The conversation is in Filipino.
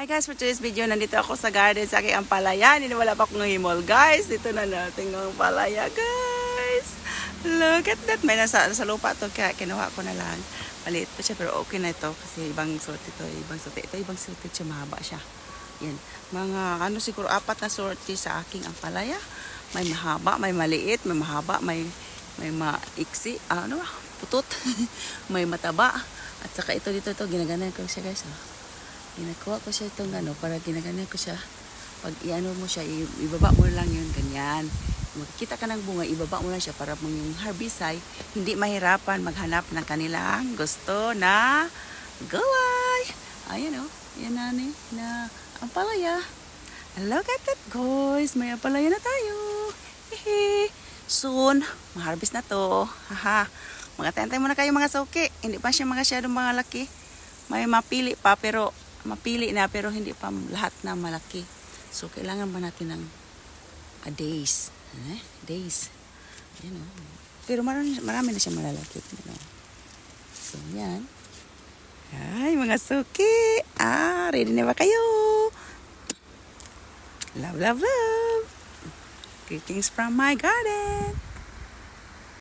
Hi guys, for today's video, nandito ako sa garden sa aking ampalaya. Hindi wala pa akong himol. Guys, dito na natin ang ampalaya, guys. Look at that. May nasa, nasa lupa to, kaya kinuha ko na lang. Maliit pa siya, pero okay na ito. Kasi ibang sorte ito, ibang sorte. Ito, ibang sorte siya, mahaba siya. Yan. Mga, ano siguro, apat na sorte sa aking ampalaya. May mahaba, may maliit, may mahaba, may, may maiksi. Ano? Putot. may mataba. At saka ito dito, ito, ginaganan ko siya, guys. Oh. Ginakuha ko siya itong ano, para ginaganan ko siya. Pag iano mo siya, ibaba mo lang yun, ganyan. Makikita ka ng bunga, ibaba mo lang siya para mong yung herbicide, hindi mahirapan maghanap ng kanilang gusto na gulay. Ayan o, oh, yan na ni, na ampalaya. Look at that guys, may ampalaya na tayo. Hehe. Soon, ma-harvest na to. Haha. Mga muna kayo mga suki. Hindi pa siya mga masyadong mga laki. May mapili pa pero mapili na pero hindi pa lahat na malaki. So kailangan ba natin ng a days. Eh? Days. Yan o. Pero marami, marami na siya malalaki. Yan, oh. So yan. Ay, mga suki. Ah, ready na ba kayo? Love, love, love. Greetings from my garden.